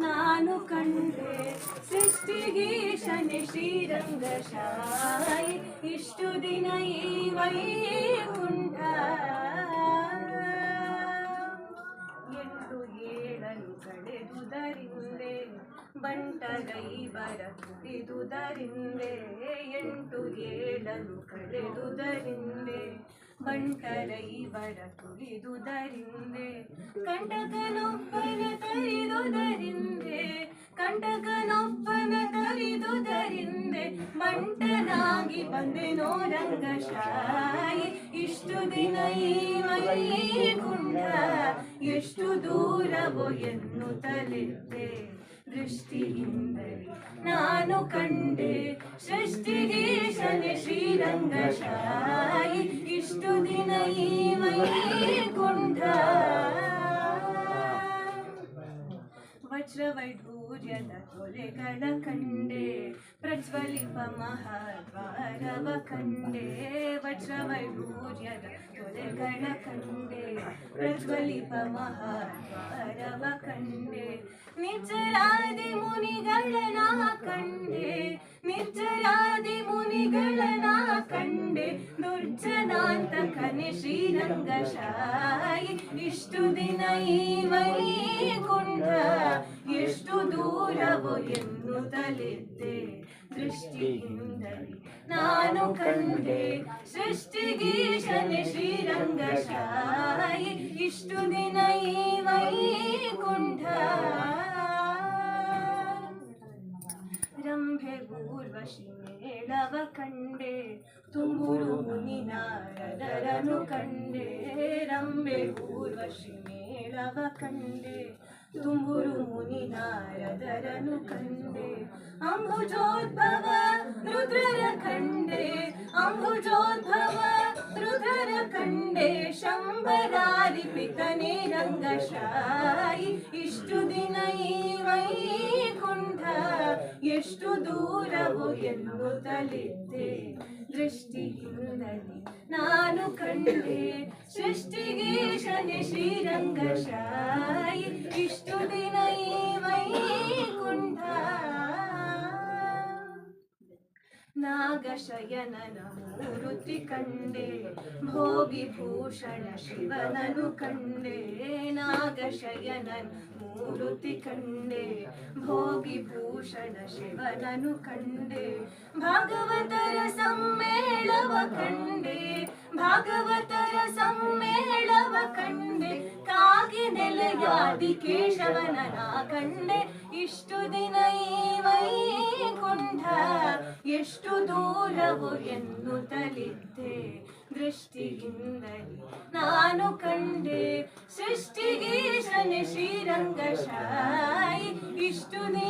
ನಾನು ಕಂಡೆ. ಶ್ರೀರಂಗ ಶಾಯಿ ಇಷ್ಟು ದಿನ ಈ ವೈ ಉಂಟ ಎಂಟು ಏಳನು ಕಳೆದುದರಿಂದೆ ಬಂಟಗೈ ಬರ ಕುಡಿದುದರಿಂದೆ, ಎಂಟು ಏಳನು ಕಳೆದುದರಿಂದೆ ಬಂಟರೈ ಬರ ಕುಡಿದುದರಿಂದೆ ಕಂಟಕನೊಬ್ಬನ ತರಿದುದರಿಂದೆ ಕಂಟಕನೊಬ್ಬನ ತರಿದುದರಿಂದೆ ಬಂಟನಾಗಿ ಬಂದೆನೋ ರಂಗಶಾಯಿ ಇಷ್ಟು ದಿನ ಈ ಕುಂಡ ಎಷ್ಟು ದೂರವೋ ಎನ್ನುತ್ತಲಿದ್ದೆ. ದೃಷ್ಟಿಯಿಂದಲೇ ನಾನು ಕಂಡೆ ಸೃಷ್ಟಿಗೀಶನೆ ಶ್ರೀರಂಗಶಾಯಿ ಇಷ್ಟು ದಿನ ಈ ವೈಕುಂಠ ವಜ್ರವೈಢೂರ್ಯದ ತೊಲೆಗಳ ಕಂಡೆ ಪ್ರಜ್ವಲಿಪ ಮಹಾದ್ವಾರವ ಕಂಡೆ ವಜ್ರವೈಢೂರ್ಯದ ತೊಲೆಗಳ ಕಂಡೆ ಪ್ರಜ್ವಲಿಪ ಮಹಾದ್ವಾರವ ಕಂಡೆ ನಿರ್ಜರಾದಿ ಮುನಿಗಳನ ಕಂಡೆ ನಿರ್ಜರಾದಿ ಮುನಿಗಳನ ಕಂಡೆ ದುರ್ಜನಾಂತ ಕನೆ ಶ್ರೀರಂಗಶಾಯಿ ಇಷ್ಟು ದಿನ ಈ ವೈಕುಂಠ ನಾನು ಕಂಡೆ ಸೃಷ್ಟಿಗೀಶನೆ ಶ್ರೀರಂಗಶಾಯಿ ಇಷ್ಟು ದಿನ ಈ ವೈಕುಂಠ ರಂಭೆ ಊರ್ವಶಿ ಮೇಳವ ಕಂಡೆ ತುಂಬುರು ಮುನಿ ನಾರದರನು ಕಂಡೆ ರಂಭೆ ಊರ್ವಶಿ ಮೇಳವ ಕಂಡೆ ತುಂಬುರು ಮುನಿ ನಾರದರನು ಕಂಡೆ. ಅಂಬುಜೋದ್ಭವ ರುದ್ರರ ಕಂಡೆ. ಅಂಬುಜೋದ್ಭವ ರುದ್ರರ ಕಂಡೆ. ಶಂಬರಾರಿ ಪಿತನೆ ರಂಗಶಾಯಿ, ಇಷ್ಟು ದಿನ ಈ ವೈಕುಂಠ, ಎಷ್ಟು ದೂರವೋ ಎನ್ನುತ್ತಲಿದ್ದೆ. ದೃಷ್ಟಿಯಿಂದಲೇ ನಾನು ಕಂಡೆ. ಸೃಷ್ಟಿಗೀಶನೆ ध्याय श्रीरङ्गशाय इष्टुदिनैवै कुण्ठा नागशयन ऋतिकण्डे भोगिभूषण शिवननु कण्डे नागशयन मूर्तिकण्डे भोगिभूषण शिवननु कण्डे भागवतर सम्मेलव कण्डे भागवत ನೆಲೆಯಾದಿ ಕೇಶವನ ಕಂಡೆ ಇಷ್ಟು ದಿನ ಈ ವೈಕುಂಠ, ಎಷ್ಟು ಎಂದು ಎನ್ನುತ್ತಲಿದ್ದೆ. ದೃಷ್ಟಿಯಿಂದಲೇ ನಾನು ಕಂಡೆ ಸೃಷ್ಟಿಗೀಶನೆ ಶ್ರೀರಂಗಶಾಯಿ ಇಷ್ಟು ದಿನ